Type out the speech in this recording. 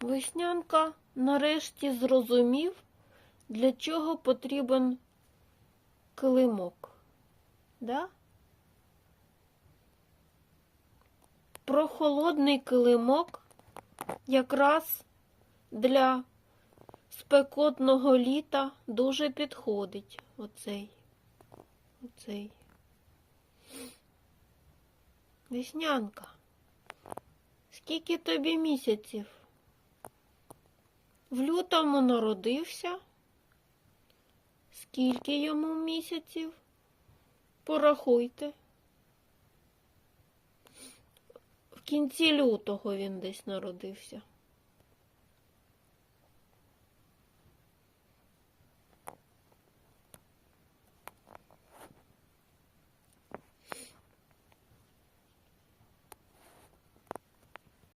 Веснянка нарешті зрозумів, для чого потрібен килимок. Да? Прохолодний килимок якраз для спекотного літа дуже підходить оцей. Оцей. Веснянка. Скільки тобі місяців? В лютому народився. Скільки йому місяців? Порахуйте. В кінці лютого він десь народився.